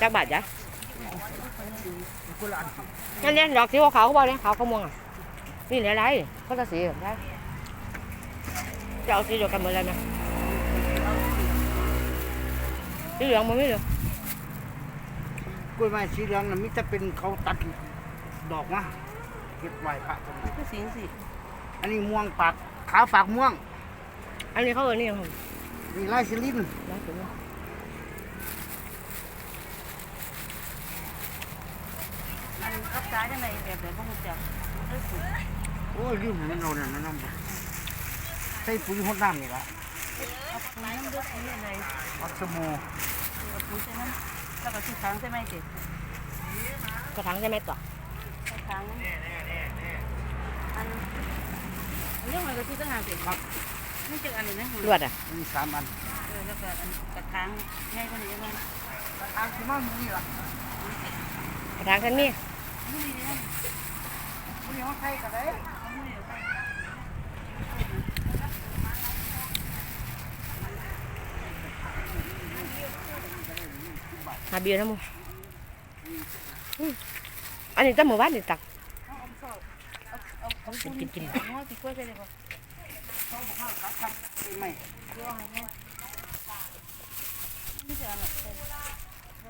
จักบาทจ้ะคนละอันนั่นเนี่ยดอกสีขาวๆเขาบอกเนี่ยขาวขาวม่วงอะนี่เหลืออะไรก็จะสีได้จะเอาสีเดียวกันหมดเลยนะสีเหลืองมันไม่เหลืองกล้วยไม้สีเหลืองน่ะมิจะเป็นเขาตัดดอกมาเก็บไว้พระตรงนี้คือสีสิอันนี้ม่วงปากขาวปากม่วง อันนี้เขาเออนี่ยังไงนี่ลายสิลินได้ถึงแล้ว อันรักษาจังไดแบบไหนบ่ฮู้จักเด้สุดโอ้ยลืมมันเอาเนี่ยมันน้ำบ่ใส่ปุ๋ยหดน้ำนี่ละเอาปุ๋ยน้ำเด้อปุ๋ยอะไรอักสโมเอาปุ๋ยใส่น้ำแล้วก็ที่ค้างใช่ไหมเด็กระถางใช่ไหมต่อค้างอันอันเรื่องมันก็ที่ตั้งหากเด็กครับไม่เจออันนี้นะลวดอะมีสามอันเออแล้วก็อันกระถางง่ายกว่านี้ยังไงทางที่มันนี่ล่ะกระถางฉันมีนี่นี่นะมันนี่เขาใช้กันได้เอามือเดี๋ยวไปหาเบียร์นะมึ งอืมอันนี้จะหมู่บ้านนี่ตักเอาเอาสอบเอาเอาของ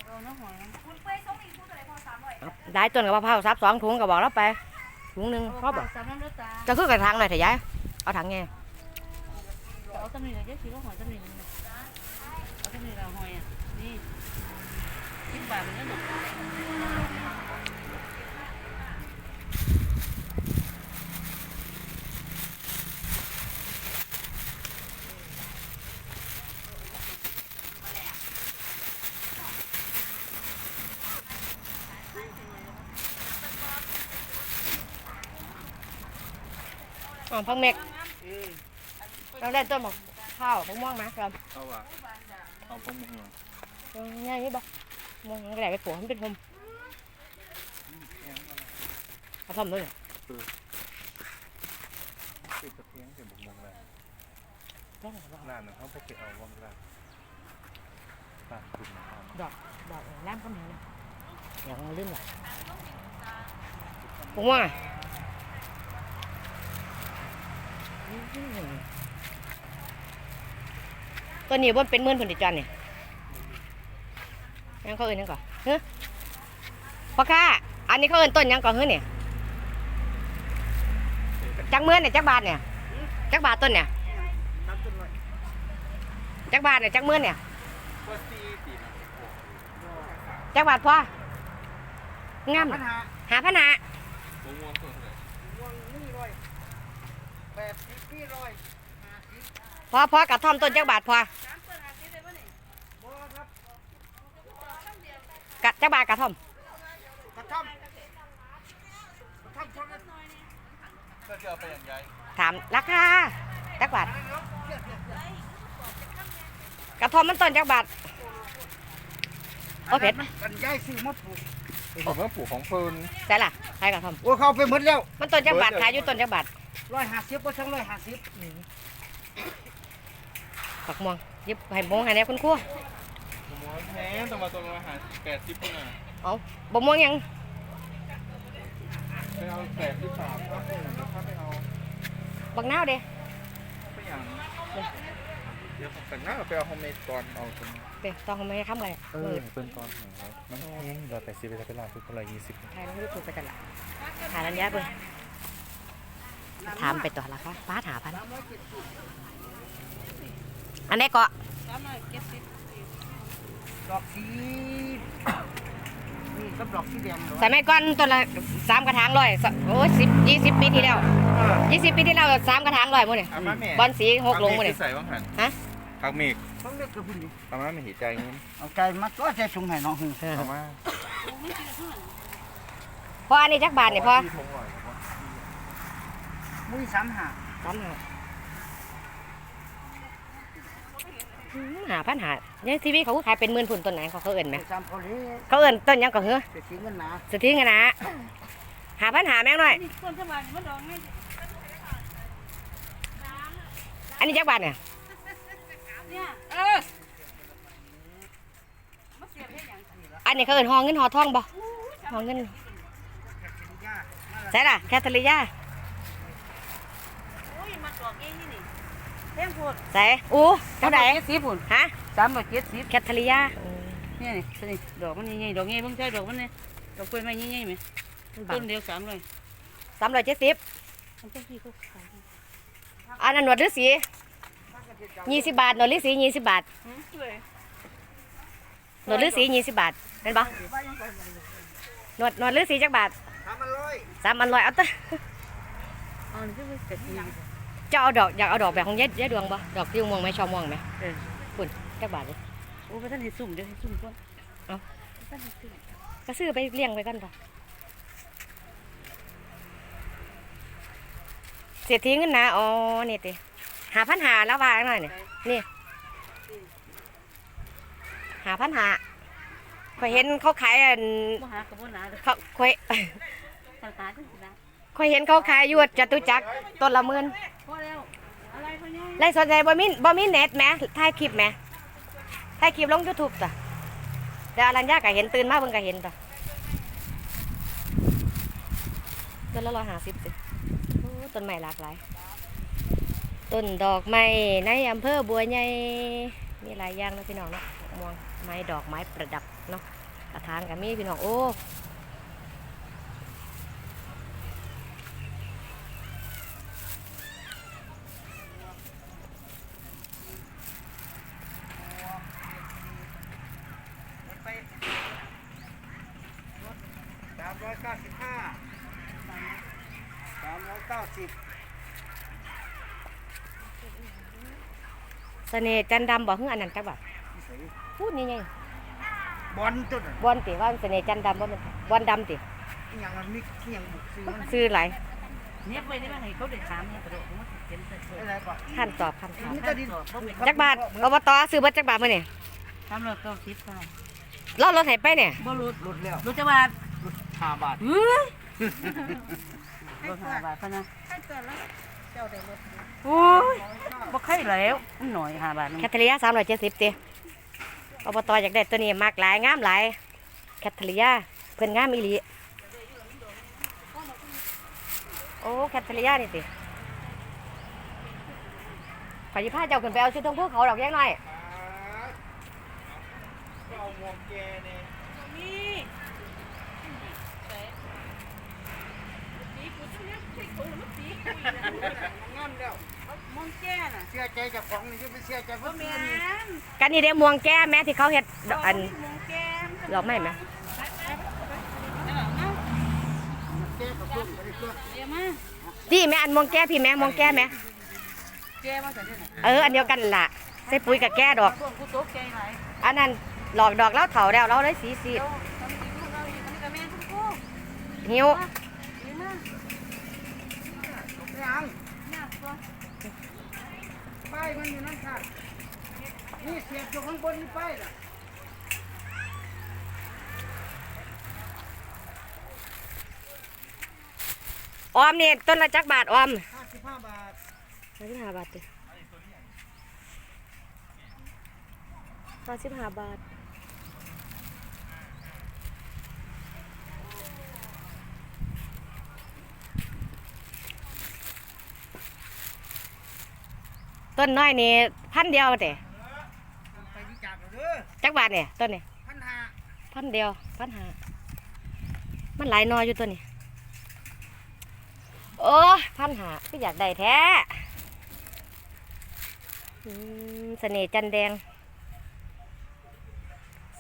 คุณกินๆง้อสิกล้วยใส่เลยบ่เขาบอกว่าครับครับไม่เดี๋ยวเอาให้แม่นี่จะเอาหน่อยใส่เอาน้ำหอยนะได้ต้นกับมะพร้าวซับสองถุงก็บอกแล้วไปถุงหนึ่งเขาบอกสามน้ำเลือดตาจะคือกระถางหน่อยเถอะยายเอาถังไงเอาตำหนิเลยเยอะสิว่าหอยตำหนิมันเอาตำหนิเราหอยอะนี่คิดบาทมันเนา อ๋อพังเมกเราได้ต้นมะพร้าวมะม่วงไหมครับเอาว่ะเอาพวกมึงเหรอเอาง่ายนี่บ่ม่วงก็ได้ไปปลูกให้มันเป็นพรมเอาพรมด้วยเหรอติดตะเพียงเห็นบุกมงเลยได้เหรอบ่ร้านนั้นเขาบอกไปเอาว่างร้านร้านคุณนะครับดอกดอกน้ำก็มีนะอย่างลื่นหรอมะม่วงอะอืม ตัวนี้บนเป็นหมื่นผลดิจันเนี่ยยังเขาเอินยังก่อนเฮ้ยพ่อค้าอันนี้เขาเอินต้นยังก่อนเฮ้ยเนี่ยจักเมื่อนเนี่ยจักบาทเนี่ยจักบาทต้นเนี่ยจักบาทเนี่ยจักเมื่อนเนี่ยจักบาทพ่องามหาหาพันหา มะม่วงตัวเท่าไหร่ ม่วงนี่ร้อย แปดสิบปีร้อยห้าสิบพอพอกระท่อมต้นจักบาทพอบ่ครับกะจักบาทกระท่อมกระท่อมกระท่อมคนละก็จะเอาไปอย่างไรถามราคาจักบาทกระท่อมมันต้นจักบาท โอ้เผ็ดไหม กันย้ายซื้อมาปลูกผมว่าปลูกของเฟิร์นใช่ล่ะใครกระท่อมโอ้เขาไปหมดแล้วมันต้นจักบาทขายอยู่ต้นจักบาทร้อยห้าสิบก็ช่างร้อยห้าสิบปักม่วงหยิบให้มงให้แน่คุณครูมะม่วงแพงต้องมาตัวละหาแปดสิบปุ่นอะเอาบ่ม่วงยังไปเอาแปดสิบสามครับเดี๋ยวข้าไปเอาบักนาวเด้ไปอย่าง เดี๋ยวผมแต่งหน้าไปเอาโฮมเมดก่อนเอาตรงนี้เด้ต้องไม่ให้ทำอะไรเออเป็นตอนของเรามันแพงเราแต่สิบไปเป็นร้านทุกคนละยี่สิบถ่ายแล้วไม่ถูกไปกันละถ่ายแล้วเนี้ยเบิ่งถามไปต่อละคะป้าถามพันอันนี้ก็สามร้อยเจ็ดสิบดอกสีนี่กับดอกสีแดงเหรอสมัยก่อนต้นละสามกระถางร้อยสโอ้ยสิบยี่สิบปีที่แล้วเออยี่สิบปีที่แล้วสามกระถางร้อยหมั้เนี่ยอามาแม่บอลสีหกลงหมั้เนี่ยใส่บ้างหันฮะ ผักเมกต้องเลือกกับพุ่นดิอามาไม่เห็นใจงี้เอาไก่มาตัวใจสูงให้น้องหึเอามาพออันนี้จักบาทเนี่ยพอที่ทงหน่อยครับว่ามุ้ยสามห้าสามหาอืมหาพันหาเนี่ยทีวีเขาขายเป็นหมื่นผุนต้นไหนเขาเขาเอินไหมสามคนนี้เขาเอินต้นหยังก็เหือจะทิ้งเงินหนาสะทิ้งกันนะหาพันหาแม่งหน่อยนี่ต้นสบายมันดอกง่ายอันนี้จักบาทเนี่ย เนี่ยเออมาเสียบให้หยังอันนี้เขาเอิ้นหอเงินหอทองบ่หอเงินใช่ล่ะแคทเธอรียาโอ้ยมาดอกเองนี่นี่แพงโพดใส่อู้เท่าไหร่เจ็ดสิบพุ่นฮะสามร้อยเจ็ดสิบแคทเธอรียาเนี่ยนี่สิดอกมันใหญ่ๆดอกใหญ่เบิ่งใช่ดอกมันเนี่ยดอกกล้วยไม้ใหญ่ๆไหมต้นเดียวสามร้อยสามร้อยเจ็ดสิบมันจะที่เขาขายอันนั้นหนวดฤาษี ยี่สิบบาทหนวดฤาษียี่สิบบาทหืมเลยหนวดฤาษียี่สิบบาทเป็นปะหนวดหนวดฤาษีจักบาททำมันร้อยสามอันร้อยเอาเตะอ๋อนี่ก็เป็นเศรษฐีจะเอาดอกอยากเอาดอกแบบของยายยายดวงปะดอกที่ม่วงไหมชอบม่วงไหมเออคุณจักบาทเลยโอ้ไปท่านให้ซุ่มเดี๋ยวให้ซุ่มก่อนเอ้าท่านให้ซุ่มก็ซื้อไปเลี้ยงไว้ก่อนปะเสียทีเงินนะอ๋อนี่ติ หาพันหาแล้ววางหน่อยเนี่ยนี่หาพันหาข่อยเห็นเขาขายอันบ่หากระบวนหนาเลยเขาข่อยตาตาจังสินะข่อยเห็นเขาขายอยู่จตุจักรต้นละหมื่นพอแล้วอะไรพะเนี่ยไล่สนใจบ่มีบ่มีเน็ตแหมถ่ายคลิปแหมถ่ายคลิปลง YouTube จ้ะแต่อรัญญาก็เห็นตื่นมาเพิ่นก็เห็นจ้ะต้นละ150สิโอ้ต้นไม้หลากหลาย ต้นดอกไม้ในอำเภอบัวใหญ่มีหลายอย่างนะพี่น้องเนาะม่วงไม้ดอกไม้ประดับเนาะกระถางก็มีพี่น้องโอ้สามร้อยเก้าสิบห้าสามร้อยเก้าสิบ เสน่ห์จันทร์ดำบ่ฮึ่งอันนั้นจักบาทพูดนี่ไงบอลจุดอะบอลติว่าเสน่ห์จันทร์ดำบ่แม่นบอลดำติอหย่างมันมิกอหย่างบุกซื้อมันซื้อหลายเนี่ยไปได้ไหมให้เขาได้ถามเนี่ยกระโดดมันเขียนใส่เสื้ออะไรก่อนขั้นตอบคำถามนี่ก็ดินจักบาทอบตซื้อเบัตจักบาทมื้อนี่ทำเราเก้าสิบค่ะเรารถให้ไปเนี่ยบ่รู้หลุดแล้วรู้จักบาทหลุดห้าบาทเฮ้ยรถห้าบาทพะนะ โอ้ยบ่ใครแล้วมันหน่อยห้าบาทนึงแคทเธอรียา370ติอบตอยากได้ตัวนี้มากหลายงามหลายแคทเธอรียาเพิ่นงามอีหลีโอ้แคทเธอรียานี่ติขอสิพาเจ้าขึ้นไปเอาชุดทงภูเขาดอกแยกหน่อยเอาหมวกแกเนี่ยนี่ งามแล้วมองแก่น่ะเสียใจเจากของนี่จะไปเสียใจบ่แม่นกันนี่เด้ม่วงแก้แม่ที่เขาเฮ็ดดอกอันมองแก่ดอกไม้ไหมแก้กับเพื่อนไปเพื่อนเดี๋ยวมาพี่แม่อันม่วงแก้พี่แม่ม่วงแก้แม่แก่มเอออันเดียวกันล่ะใส่ปุ๋ยกับแก้ดอก อันนั้นหลอกดอกแล้วเถาแล้วเราได้สีสีดเป้ายมันอยู่นั่นค่ะนี่เสียบอยู่ข้างบนนี่ป้ายน่ะออมเนี่ยต้นละจักบาทออมห้าสิบห้าบาทห้าสิบห้าบาทติห้าสิบห้าบาท ต้นน้อยนี่พันเดียวแต่ไปวิจารณ์เอาเด้อจักบาทเนี่ยต้นนี่พันห้าพันเดียวพันหามันหลายหนออยู่ตัวนี้ โอ้ยพันหาก็อยากได้แท้อืมเสน่ห์จันแดง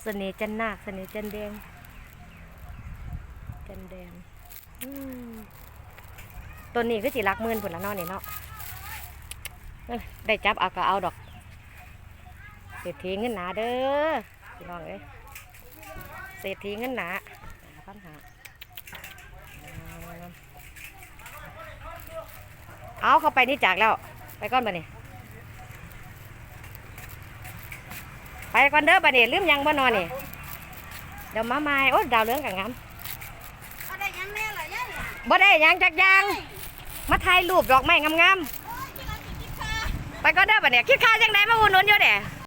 เสน่ห์จันนาคเสน่ห์จันแดง จันแดงอืมตัวนี้ก็สิรักหมื่นผลละเนอนี่เนาะเอ้ย ได้จับเอาก็เอาดอกเศรษฐีเงินหนาเด้อพี่น้องเอ้ยเศรษฐีเงินหนาปัญหาเอาเข้าไปนี่จากแล้ว ไปก่อนบ่เนี่ยไปก่อนเด้อบ่เนี่ยลืมยังบ่นอนนี่เดี๋ยวมาใหม่โอ้ดาวเรืองกับงามเอาได้ยังแน่ล่ะย่าเนี่ยบ่ได้หยังจักอยางมาถ่ายรูปดอกไม้งามๆไป ก่อนเด้อบ่เนี่ยคิดค่าจังไดมาอุ่นนุนอยู่เด้